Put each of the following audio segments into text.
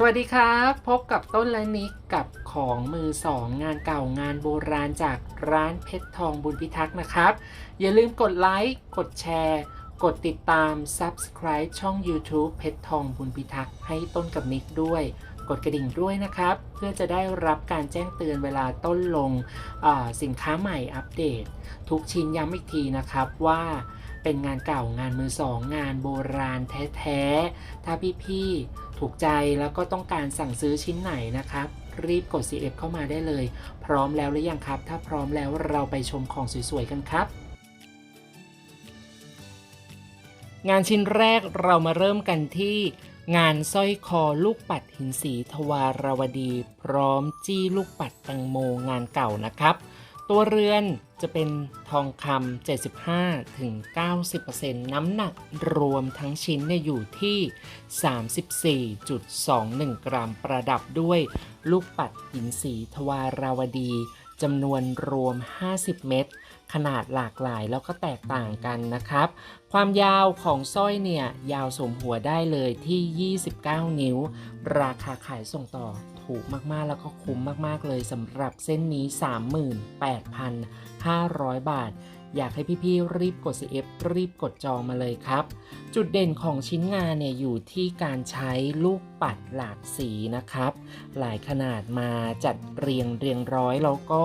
สวัสดีครับ พบกับต้นและนิกกับของมือสองงานเก่างานโบราณจากร้านเพชรทองบุญพิทักษ์นะครับ อย่าลืมกดไลค์กดแชร์ กดติดตาม Subscribe ช่อง YouTube เพชรทองบุญพิทักษ์ให้ต้นกับนิกด้วย กดกระดิ่งด้วยนะครับ เพื่อจะได้รับการแจ้งเตือนเวลาต้นลงสินค้าใหม่อัปเดต ทุกชิ้นย้ำอีกทีนะครับว่า เป็นงานเก่างานมือสองงานโบราณแท้ๆ ถ้าพี่ๆ ถูกใจแล้วก็ต้องการสั่งซื้อชิ้นไหนนะครับ รีบกด CF เข้ามาได้เลย พร้อมแล้วหรือยังครับ ถ้าพร้อมแล้วเราไปชมของสวยๆ กันครับงานชิ้นแรกเรามาเริ่มกันที่งานสร้อยคอลูกปัดหินสีทวารวดี พร้อมจี้ลูกปัดแตงโมงานเก่านะครับ ตัวเรือนจะเป็นทองคำ75ถึง90%น้ำหนักรวมทั้งชิ้นเนี่ยอยู่ที่ 34.21 กรัมประดับด้วยลูกปัดหินสีทวาราวดีจำนวนรวม 50 เม็ดขนาดหลากหลายแล้วก็แตกต่างกันนะครับ ความยาวของสร้อยเนี่ย ยาวสมหัวได้เลยที่ 29 นิ้ว ราคาขายส่งต่อ ถูกมากๆ แล้วก็คุ้มมากๆเลยสำหรับเส้นนี้ 38,500 บาท อยากให้พี่ๆรีบกด CF รีบกดจองมาเลยครับ จุดเด่นของชิ้นงานเนี่ยอยู่ที่การใช้ลูก ปัดหลากสีนะครับ หลายขนาดมาจัดเรียงเรียงร้อยแล้วก็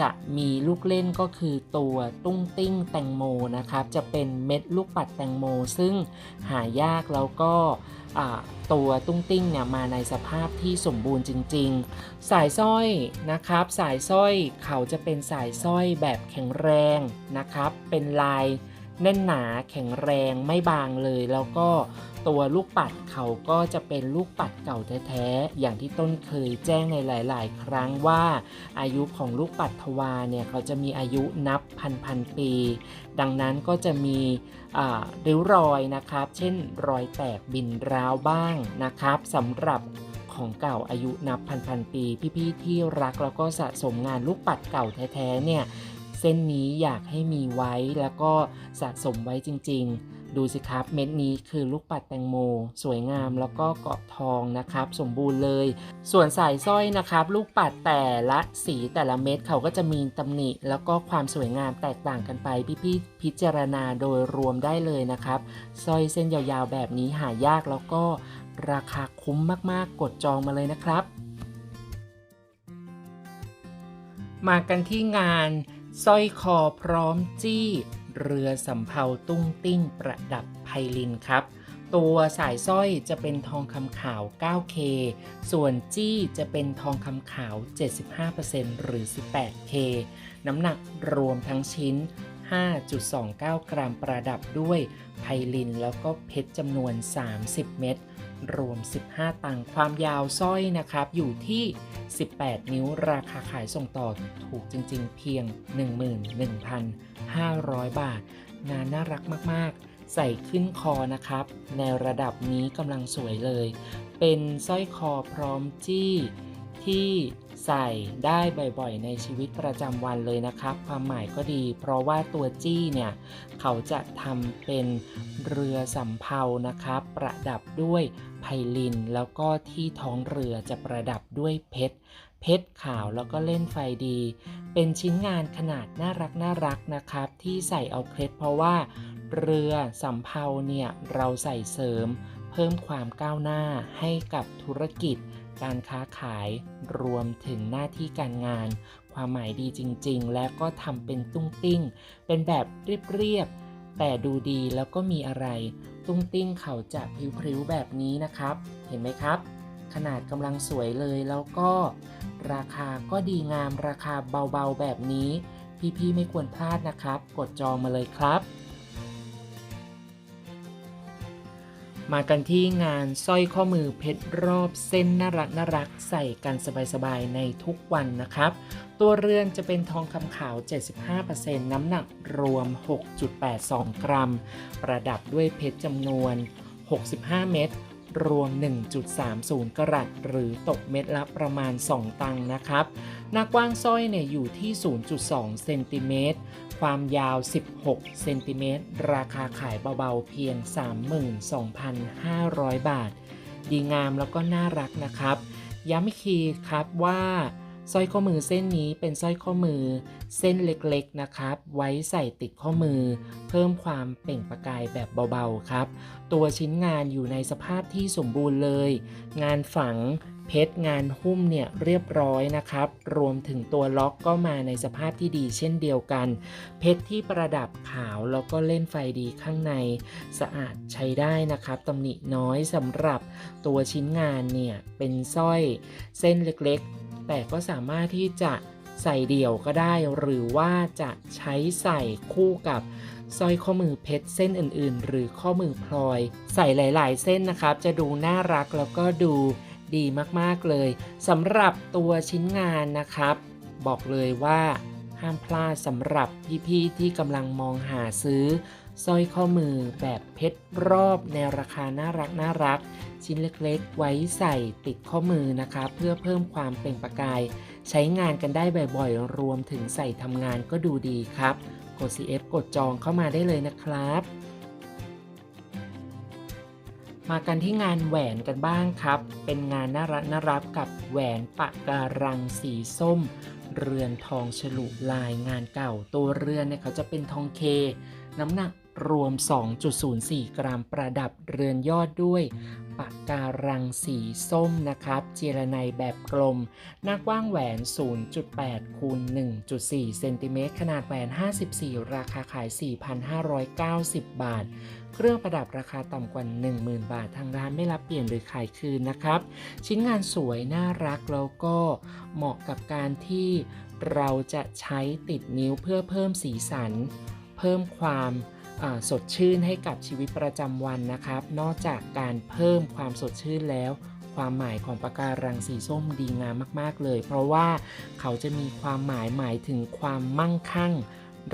จะมีลูกเล่นก็คือตัวตุ้งติ้งแตงโมนะครับ จะเป็นเม็ดลูกปัดแตงโม ซึ่งหายากแล้วก็ตัวตุ้งติ้งเนี่ยมาในสภาพที่สมบูรณ์จริง ๆ สายสร้อยนะครับ สายสร้อยเขาจะเป็นสายสร้อยแบบแข็งแรงนะครับ เป็นลายแน่นหนาแข็งแรงไม่บางเลยแล้วก็ ตัวลูกปัดเขาก็จะเป็นลูกปัดเก่าแท้ๆ อย่างที่ต้นเคยแจ้งในหลาย ๆ ครั้งว่า อายุของลูกปัดทวารเนี่ยเขาจะมีอายุนับพันพันๆปี ดังนั้นก็จะมีริ้วรอยนะครับ เช่นรอยแตกบินร้าวบ้างนะครับสำหรับของเก่าอายุนับพันพันๆปี พี่ๆที่รักแล้วก็สะสมงานลูกปัดเก่าแท้ๆเนี่ยเส้นนี้อยากให้มีไว้แล้วก็สะสมไว้จริง ๆ ดูสิครับเม็ดนี้คือลูกปัดแตงโม สวยงามแล้วก็เกาะทองนะครับ สมบูรณ์เลย ส่วนสายสร้อยนะครับ ลูกปัดแต่ละสีแต่ละเม็ดเขาก็จะมีตำหนิ แล้วก็ความสวยงามแตกต่างกันไป พี่ๆพิจารณาโดยรวมได้เลยนะครับสร้อยเส้นยาวๆแบบนี้หายากแล้วก็ราคาคุ้มมากๆ กดจองมาเลยนะครับ มากันที่งานสร้อยคอพร้อมจี้ เรือสำเภาตุ้งติ้งประดับไพลินครับ ตัวสายสร้อยจะเป็นทองคำขาว 9K ส่วนจี้จะเป็นทองคำขาว 75%หรือ 18K น้ำหนักรวมทั้งชิ้น 5.29 กรัมประดับด้วยไพลินแล้วก็เพชรจำนวน 30 เม็ด รวม 15 ตังค์ความยาวสร้อยนะครับ อยู่ที่ 18 นิ้วราคาขายส่งต่อถูกจริง ๆ เพียง 11,500 บาท งานน่ารักมากๆ ใส่ขึ้นคอนะครับ ในระดับนี้กำลังสวยเลย เป็นสร้อยคอพร้อมจี้ ที่ใส่ได้บ่อยๆ ในชีวิตประจำวันเลยนะครับ ความหมายก็ดี เพราะว่าตัวจี้เนี่ย เขาจะทำเป็นเรือสำเภานะครับ ประดับด้วยไพลิน แล้วก็ที่ท้องเรือจะประดับด้วยเพชรเพชรขาวแล้วก็เล่นไฟดี เป็นชิ้นงานขนาดน่ารักน่ารักนะครับ ที่ใส่เอาเคล็ดเพราะว่า เรือสำเภาเนี่ย เราใส่เสริม เพิ่มความก้าวหน้าให้กับธุรกิจ การค้าขายรวมถึงหน้าที่การงาน ความหมายดีจริง ๆ และก็ทำเป็นตุ้งติ้ง เป็นแบบเรียบๆแต่ดูดีแล้วก็มีอะไร ตุ้งติ้งเขาจะพริ้วๆแบบนี้นะครับ เห็นไหมครับ ขนาดกำลังสวยเลยแล้วก็ ราคาก็ดีงามราคาเบาๆแบบนี้ พี่ๆไม่ควรพลาดนะครับ กดจองมาเลยครับ มากันที่งานสร้อยข้อมือเพชรรอบเส้นน่ารักน่ารักใส่กันสบายๆในทุกวันนะครับ ตัวเรือนจะเป็นทองคำขาว 75%น้ำหนักรวม 6.82 กรัม ประดับด้วยเพชรจำนวน 65 เม็ดรวม 1.30 กรัตหรือตกเม็ดละประมาณ 2 ตังค์นะครับ หน้ากว้างสร้อยเนี่ยอยู่ที่ 0.2 เซนติเมตร ความยาว 16 เซนติเมตร ราคาขายเบาๆเพียง 32,500 บาท ดีงามแล้วก็น่ารักนะครับ ย้ำอีกทีครับว่าสร้อยข้อมือเส้นนี้เป็นสร้อยข้อมือ เส้นเล็กๆนะครับ ไว้ใส่ติดข้อมือ เพิ่มความเปล่งประกายแบบเบาๆครับ ตัวชิ้นงานอยู่ในสภาพที่สมบูรณ์เลย งานฝัง เพชรงานหุ้มเนี่ยเรียบร้อยนะครับ รวมถึงตัวล็อกก็มาในสภาพที่ดีเช่นเดียวกัน เพชรที่ประดับขาวแล้วก็เล่นไฟดีข้างใน สะอาดใช้ได้นะครับตำหนิน้อยสำหรับตัวชิ้นงานเนี่ยเป็นสร้อยเส้นเล็กๆ แต่ก็สามารถที่จะใส่เดี่ยวก็ได้หรือว่าจะใช้ใส่คู่กับสร้อยข้อมือเพชรเส้นอื่นๆ หรือข้อมือพลอย ใส่หลาย ๆ เส้นนะครับ จะดูน่ารักแล้วก็ดู ดีมากๆเลยสำหรับตัวชิ้นงานนะครับ บอกเลยว่าห้ามพลาดสำหรับพี่ๆที่กำลังมองหาซื้อสร้อยข้อมือแบบเพชรรอบในราคาน่ารักน่ารัก ชิ้นเล็กๆ ไว้ใส่ติดข้อมือนะครับเพื่อเพิ่มความเปล่งประกาย ใช้งานกันได้บ่อยๆ รวมถึงใส่ทำงานก็ดูดีครับ กด CF กดจองเข้ามาได้เลยนะครับ มากันที่งานแหวนกันบ้างครับ เป็นงานน่ารักน่ารักกับแหวนปะการังสีส้ม เรือนทองฉลุลายงานเก่า ตัวเรือนเนี่ยเขาจะเป็นทองเค น้ำหนักรวม 2.04 กรัมประดับเรือนยอดด้วยปากการังสีส้มนะครับ เจรไนแบบกลม หน้ากว้างแหวน 0.8 คูณ 1.4 เซนติเมตร ขนาดแหวน 54 ราคาขาย 4,590 บาท เครื่องประดับราคาต่ำกว่า 10,000 บาททางร้านไม่รับเปลี่ยนหรือขายคืนนะครับ ชิ้นงานสวยน่ารักแล้วก็เหมาะกับการที่เราจะใช้ติดนิ้วเพื่อเพิ่มสีสัน เพิ่มความสดชื่นให้กับชีวิตประจำวันนะครับ นอกจากการเพิ่มความสดชื่นแล้ว ความหมายของปะการังสีส้มดีงามมาก ๆ เลย เพราะว่าเขาจะมีความหมายหมายถึงความมั่งคั่ง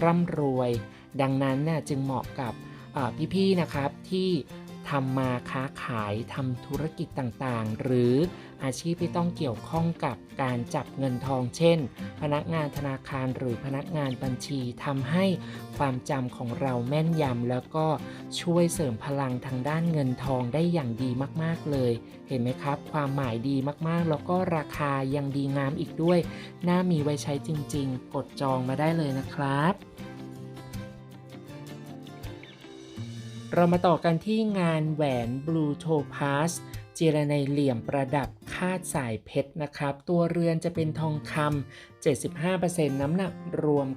ร่ำรวย ดังนั้นน่ะจึงเหมาะกับ พี่ๆนะครับที่ทำมาค้าขายทำธุรกิจต่างๆ หรืออาชีพที่ต้องเกี่ยวข้องกับการจับเงินทอง เช่น พนักงานธนาคารหรือพนักงานบัญชีทำให้ความจำของเราแม่นยำแล้วก็ช่วยเสริมพลังทางด้านเงินทองได้อย่างดีมากๆเลย เห็นไหมครับ ความหมายดีมากๆ แล้วก็ราคายังดีงามอีกด้วย น่ามีไว้ใช้จริง ๆ กดจองมาได้เลยนะครับ เรามาต่อกันที่งานแหวน Blue Topaz เจรในเหลี่ยมประดับคาดสายเพชรนะครับ ตัวเรือนจะเป็นทองคำ75%น้ำหนักรวม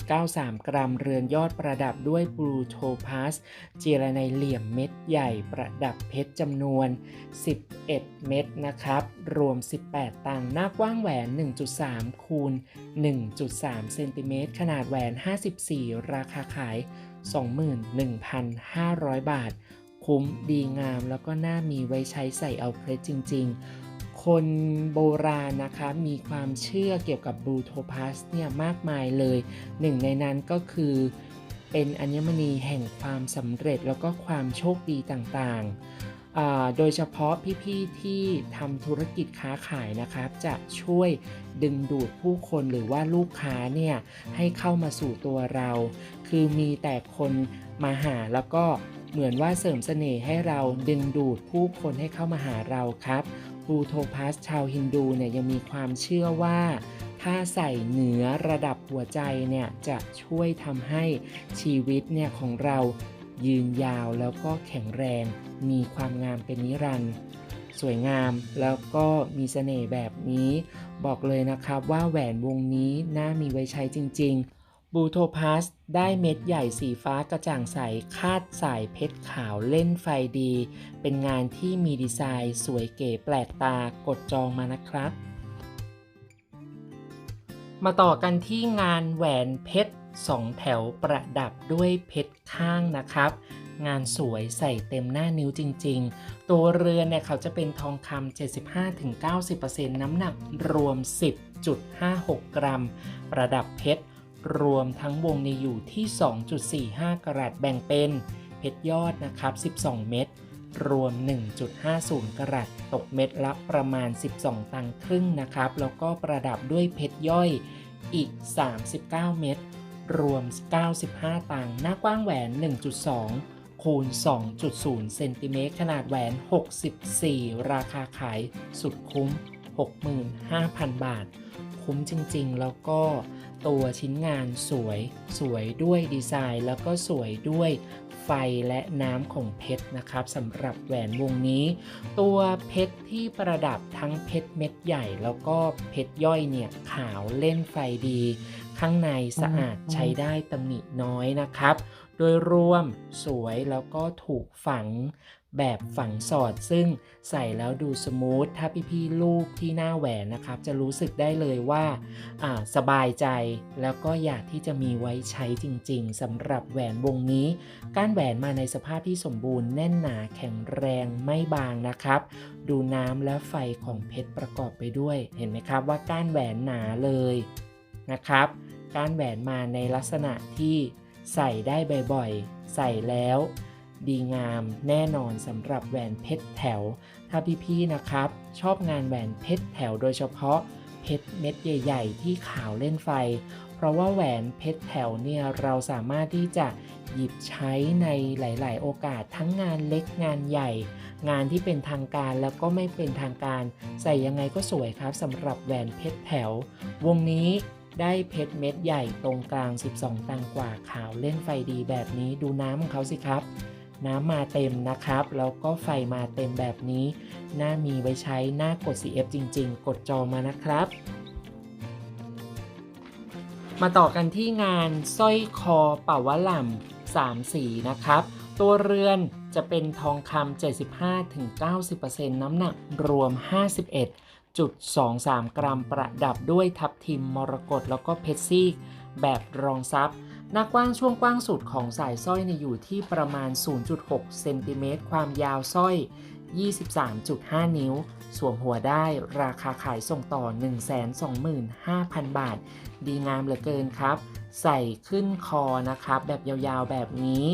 9.93 กรัม เรือนยอดประดับด้วย Blue Topaz เจรในเหลี่ยมเม็ดใหญ่ประดับเพชรจำนวน 11 เม็ดนะครับ รวม 18 ตังหน้ากว้างแหวน 1.3 คูณ 1.3 เซนติเมตรขนาดแหวน 54 ราคาขาย 21,500 บาท คุ้มดีงามแล้วก็น่ามีไว้ใช้ใส่เอาเพลสจริง ๆ คนโบราณนะคะมีความเชื่อเกี่ยวกับบลูโทพัสเนี่ยมากมายเลย หนึ่งในนั้นก็คือเป็นอัญมณีแห่งความสำเร็จแล้วก็ความโชคดีต่างๆ โดยเฉพาะพี่ๆที่ทำธุรกิจค้าขายนะครับ จะช่วยดึงดูดผู้คนหรือว่าลูกค้าเนี่ยให้เข้ามาสู่ตัวเรา คือมีแต่คนมาหาแล้วก็เหมือนว่าเสริมเสน่ห์ให้เราดึงดูดผู้คนให้เข้ามาหาเราครับบลูโทพัสชาวฮินดูเนี่ยยังมีความเชื่อว่าถ้าใส่เหนือระดับหัวใจเนี่ยจะช่วยทำให้ชีวิตเนี่ยของเรา ยืนยาวแล้วก็แข็งแรง มีความงามเป็นนิรันดร์สวยงามแล้วก็มีเสน่ห์แบบนี้ บอกเลยนะครับว่าแหวนวงนี้น่ามีไว้ใช้จริง ๆ บูโทพาสได้เม็ดใหญ่สีฟ้ากระจ่างใส คาดสายเพชรขาวเล่นไฟดี เป็นงานที่มีดีไซน์ สวยเก๋แปลกตากดจองมานะครับ มาต่อกันที่งานแหวนเพชร สองแถวประดับด้วยเพชรข้างนะครับ งานสวยใส่เต็มหน้านิ้วจริง ๆ ตัวเรือนเนี่ยเขาจะเป็นทองคำ75-90%น้ำหนักรวม 10.56 กรัม ประดับเพชรรวมทั้งวงในอยู่ที่ 2.45 กรัตแบ่งเป็น เพชรยอดนะครับ 12 เม็ดรวม 1.50 กรัตตกเม็ดละประมาณ 12 ตังครึ่งนะครับ แล้วก็ประดับด้วยเพชรย่อยอีก 39 เม็ด รวม 95 ตังค์หน้ากว้างแหวน 1.2 คูณ 2.0 เซนติเมตร ขนาดแหวน 64 ราคาขายสุดคุ้ม 65,000 บาท คุ้มจริงๆ แล้วก็ตัวชิ้นงานสวย สวยด้วยดีไซน์ แล้วก็สวยด้วยไฟและน้ำของเพชรนะครับสำหรับแหวนวงนี้ ตัวเพชรที่ประดับทั้งเพชรเม็ดใหญ่ แล้วก็เพชรย่อยเนี่ยขาวเล่นไฟดี ข้างในสะอาดใช้ได้ตำหนิน้อยนะครับ โดยรวมสวยแล้วก็ถูกฝังแบบฝังสอดซึ่งใส่แล้วดูสมูทถ้าพี่ๆลูกที่หน้าแหวนนะครับ จะรู้สึกได้เลยว่าอ่าสบายใจแล้วก็อยากที่จะมีไว้ใช้จริงๆสำหรับแหวนวงนี้ก้านแหวนมาในสภาพที่สมบูรณ์แน่นหนาแข็งแรงไม่บางนะครับ ดูน้ำและไฟของเพชรประกอบไปด้วย เห็นไหมครับว่าก้านแหวนหนาเลย นะครับ กานแหวนมาในลักษณะที่ใส่ได้บ่อยๆ ใส่แล้ว ดีงามแน่นอนสำหรับแหวนเพชรแถว ถ้าพี่ๆนะครับ ชอบงานแหวนเพชรแถวโดยเฉพาะเพชรเม็ดใหญ่ๆ ที่ขาวเล่นไฟ เพราะว่าแหวนเพชรแถวเนี่ยเราสามารถที่จะหยิบใช้ในหลาย ๆ โอกาสทั้งงานเล็กงานใหญ่ งานที่เป็นทางการแล้วก็ไม่เป็นทางการ ใส่ยังไงก็สวยครับสำหรับแหวนเพชรแถว วงนี้ ได้เพชรเม็ดใหญ่ตรงกลาง 12 ตังกว่าขาวเล่นไฟดีแบบนี้ดูน้ำของเขาสิครับ น้ำมาเต็มนะครับ แล้วก็ไฟมาเต็มแบบนี้น่ามีไว้ใช้หน้ากด CF จริง ๆ กดจองมานะครับ มาต่อกันที่งานสร้อยคอเป่าวะหล่ำสามสีนะครับ ตัวเรือนจะเป็นทองคำ75-90%น้ำหนักรวม 51.23 กรัมประดับด้วยทับทิมมรกตแล้วก็เพชรซีกแบบรองซับหน้ากว้างช่วงกว้างสุดของสายสร้อยเนี่ยอยู่ที่ประมาณ 0.6 เซนติเมตรความยาวสร้อย 23.5 นิ้ว สวมหัวได้ราคาขายส่งต่อ 125,000 บาท ดีงามเหลือเกินครับ ใส่ขึ้นคอนะครับ แบบยาวๆแบบนี้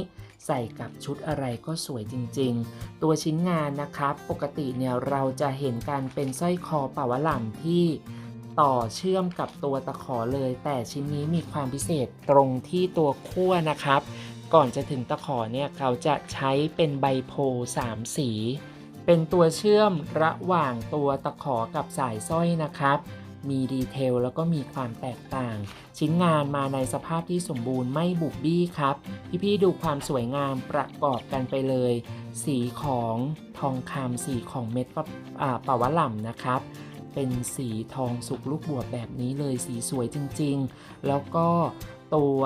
ใส่กับชุดอะไรก็สวยจริงๆ ตัวชิ้นงานนะครับ ปกติเนี่ยเราจะเห็นการเป็นสร้อยคอป่าวะหล่ำที่ต่อเชื่อมกับตัวตะขอเลย แต่ชิ้นนี้มีความพิเศษตรงที่ตัวขั้วนะครับ ก่อนจะถึงตะขอเนี่ยเขาจะใช้เป็นใบโพสามสี เป็นตัวเชื่อมระหว่างตัวตะขอกับสายสร้อยนะครับ มีดีเทลแล้วก็มีความแตกต่าง ชิ้นงานมาในสภาพที่สมบูรณ์ไม่บุบบี้ครับ พี่ๆดูความสวยงามประกอบกันไปเลย สีของทองคำสีของเม็ดปะอ่าปะวะหล่ำนะครับ เป็นสีทองสุกลูกบวบแบบนี้เลยสีสวยจริงๆ แล้วก็ตัว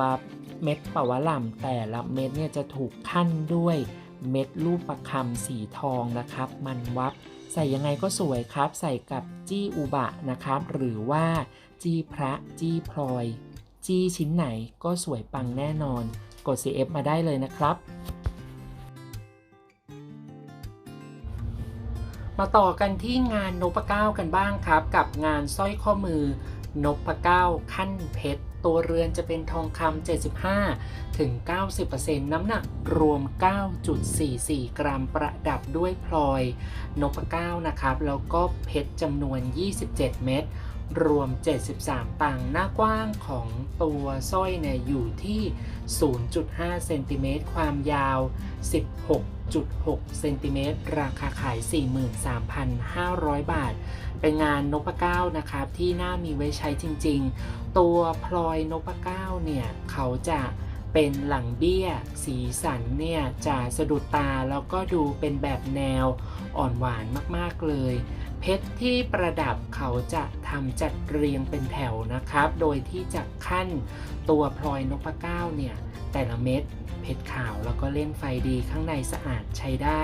เม็ดปะวะหล่ำแต่ละเม็ดเนี่ยจะถูกขั้นด้วยเม็ดรูปประคำสีทองนะครับ มันวับ ใส่ยังไงก็สวยครับ ใส่กับจี้อุบะนะครับ หรือว่า จี้พระจี้พลอย จี้ชิ้นไหนก็สวยปังแน่นอน กด CF มาได้เลยนะครับ มาต่อกันที่งานนพเก้ากันบ้างครับ กับงานสร้อยข้อมือ นพเก้าขั้นเพชร ตัวเรือนจะเป็นทองคำ75 ถึง 90%น้ำหนักรวม 9.44 กรัมประดับด้วยพลอยนพเก้านะครับ แล้วก็เพชรจำนวน 27 เม็ดรวม 73ตังหน้ากว้างของตัวสร้อยเนี่ยอยู่ที่ 0.5 เซนติเมตร ความยาว 16.6เซนติเมตร ราคาขาย 43,500 บาท เป็นงานนพเก้านะครับ ที่น่ามีไว้ใช้จริง ๆ ตัวพลอยนพเก้าเนี่ย เขาจะเป็นหลังเบี้ย สีสันเนี่ย จะสะดุดตาแล้วก็ดูเป็นแบบแนวอ่อนหวานมากๆเลย เพชรที่ประดับเขาจะทำจัดเรียงเป็นแถวนะครับ โดยที่จะขั้นตัวพลอยนพเก้าเนี่ย แต่ละเม็ด เพชรขาว แล้วก็เล่นไฟดีข้างในสะอาดใช้ได้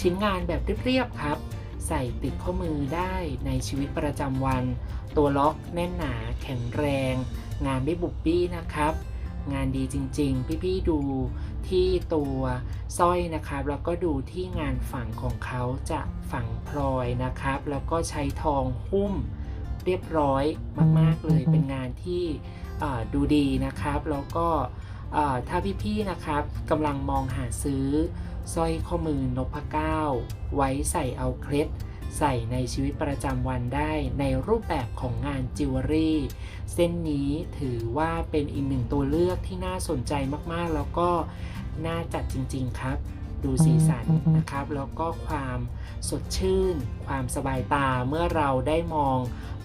ชิ้นงานแบบเรียบๆครับ ใส่ติดข้อมือได้ในชีวิตประจำวัน ตัวล็อกแน่นหนาแข็งแรง งานไม่บุบบี้นะครับ งานดีจริงๆ พี่ๆดูที่ตัวสร้อยนะครับ แล้วก็ดูที่งานฝังของเขาจะฝังพลอยนะครับ แล้วก็ใช้ทองหุ้มเรียบร้อยมาก ๆ เลยเป็นงานที่อ่าดูดีนะครับ แล้วก็อ่า ถ้าพี่ๆนะครับกำลังมองหาซื้อสร้อยข้อมือนพเก้าไว้ใส่เอาเคล็ด ใส่ในชีวิตประจำวันได้ในรูปแบบของงานจิวเวลรี่เส้นนี้ถือว่าเป็นอีกหนึ่งตัวเลือกที่น่าสนใจมากๆ แล้วก็น่าจัดจริง ๆ ครับ ดูสีสันนะครับ แล้วก็ความสดชื่น ความสบายตาเมื่อเราได้มอง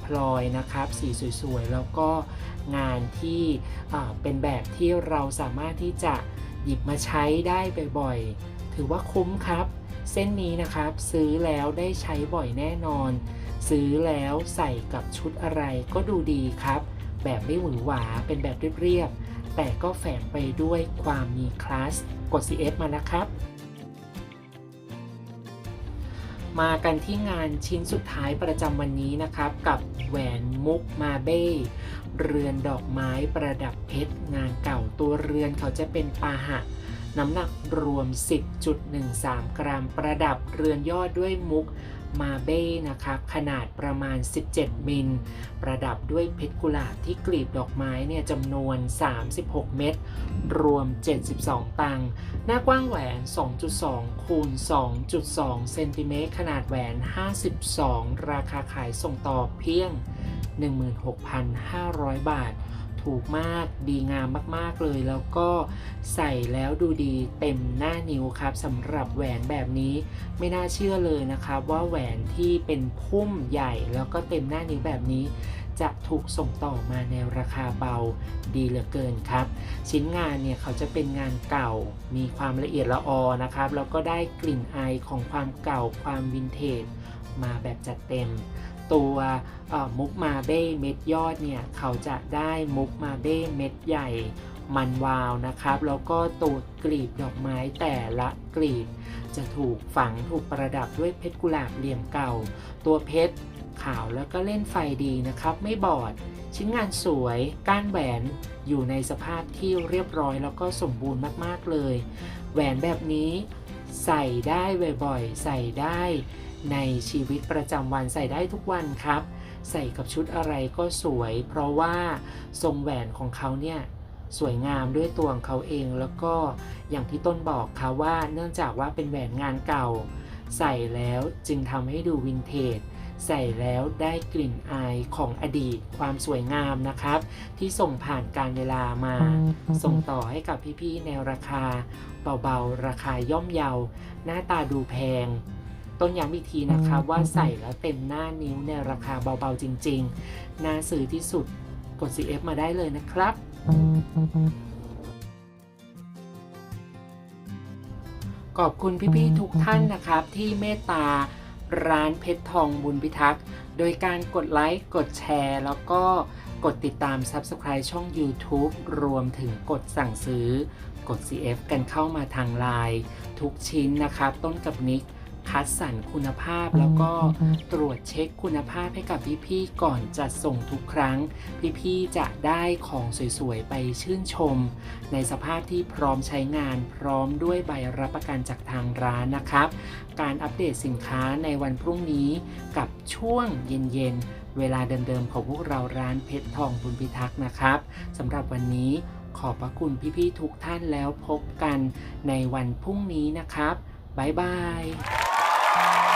พลอยนะครับ สีสวยๆ แล้วก็งานที่เป็นแบบที่เราสามารถที่จะหยิบมาใช้ได้บ่อยๆ ถือว่าคุ้มครับ เส้นนี้นะครับซื้อแล้วได้ใช้บ่อยแน่นอน ซื้อแล้วใส่กับชุดอะไรก็ดูดีครับ แบบไม่หวือหวาเป็นแบบเรียบๆแต่ก็แฝงไปด้วยความมีคลาสกด CF มานะครับ มากันที่งานชิ้นสุดท้ายประจำวันนี้นะครับ กับแหวนมุกมาเบ้เรือนดอกไม้ประดับเพชรงานเก่าตัวเรือนเขาจะเป็นปาหะ น้ำหนักรวม 10.13 กรัม ประดับเรือนยอดด้วยมุกมาเบ้นะครับ ขนาดประมาณ 17 มิล ประดับด้วยเพชรกุหลาบที่กลีบดอกไม้เนี่ยจำนวน 36 เม็ด รวม 72 ตังค์หน้ากว้างแหวน 2.2 คูณ 2.2 เซนติเมตร ขนาดแหวน 52 ราคาขายส่งต่อเพียง 16,500 บาท ถูกมากดีงามมากๆเลย แล้วก็ใส่แล้วดูดีเต็มหน้านิ้วครับสำหรับแหวนแบบนี้ไม่น่าเชื่อเลยนะครับว่าแหวนที่เป็นพุ่มใหญ่แล้วก็เต็มหน้านิ้วแบบนี้จะถูกส่งต่อมาในราคาเบาดีเหลือเกินครับ ชิ้นงานเนี่ยเขาจะเป็นงานเก่า มีความละเอียดละออนะครับ แล้วก็ได้กลิ่นอายของความเก่าความวินเทจมาแบบจัดเต็ม ตัวมุกมาเบ้เม็ดยอดเนี่ย เขาจะได้มุกมาเบ้เม็ดใหญ่มันวาวนะครับ แล้วก็ตัวกลีบดอกไม้แต่ละกลีบ จะถูกฝังถูกประดับด้วยเพชรกุหลาบเหลี่ยมเก่า ตัวเพชรขาวแล้วก็เล่นไฟดีนะครับ ไม่บอด ชิ้นงานสวยก้านแหวนอยู่ในสภาพที่เรียบร้อยแล้วก็สมบูรณ์มากๆเลย แหวนแบบนี้ใส่ได้บ่อยๆใส่ได้ ในชีวิตประจำวันใส่ได้ทุกวันครับ ใส่กับชุดอะไรก็สวย เพราะว่าทรงแหวนของเขาเนี่ยสวยงามด้วยตัวของเขาเองแล้วก็อย่างที่ต้นบอกค่ะว่าเนื่องจากว่าเป็นแหวนงานเก่า ใส่แล้วจึงทำให้ดูวินเทจใส่แล้วได้กลิ่นอายของอดีตความสวยงามนะครับ ที่ส่งผ่านการเวลามา ส่งต่อให้กับพี่ๆในราคา เบาๆ ราคาย่อมเยา หน้าตาดูแพง ต้นย้ำอีกทีนะครับว่าใส่แล้วเต็มหน้านิ้วในราคาเบาๆจริงๆ น่าซื้อที่สุดกด CF มาได้เลยนะครับ ขอบคุณพี่ๆทุกท่านนะครับที่เมตตาร้านเพชรทองบุญพิทักษ์ โดยการกดไลค์ กดแชร์ แล้วก็กดติดตาม Subscribe ช่อง YouTube รวมถึงกดสั่งซื้อ กด CF กันเข้ามาทางไลน์ทุกชิ้นนะครับ ต้นกับนิก คัดสรรคุณภาพ แล้วก็ตรวจเช็คคุณภาพให้กับพี่ๆก่อนจัดส่งทุกครั้ง พี่ๆจะได้ของสวยๆไปชื่นชม ในสภาพที่พร้อมใช้งานพร้อมด้วยใบรับประกันจากทางร้านนะครับ การอัปเดตสินค้าในวันพรุ่งนี้กับช่วงเย็นๆ เวลาเดิมๆของพวกเราร้านเพชรทองบุญพิทักษ์นะครับสำหรับวันนี้ขอบพระคุณพี่ๆทุกท่านแล้วพบกันในวันพรุ่งนี้นะครับ บ๊ายบาย Thank you.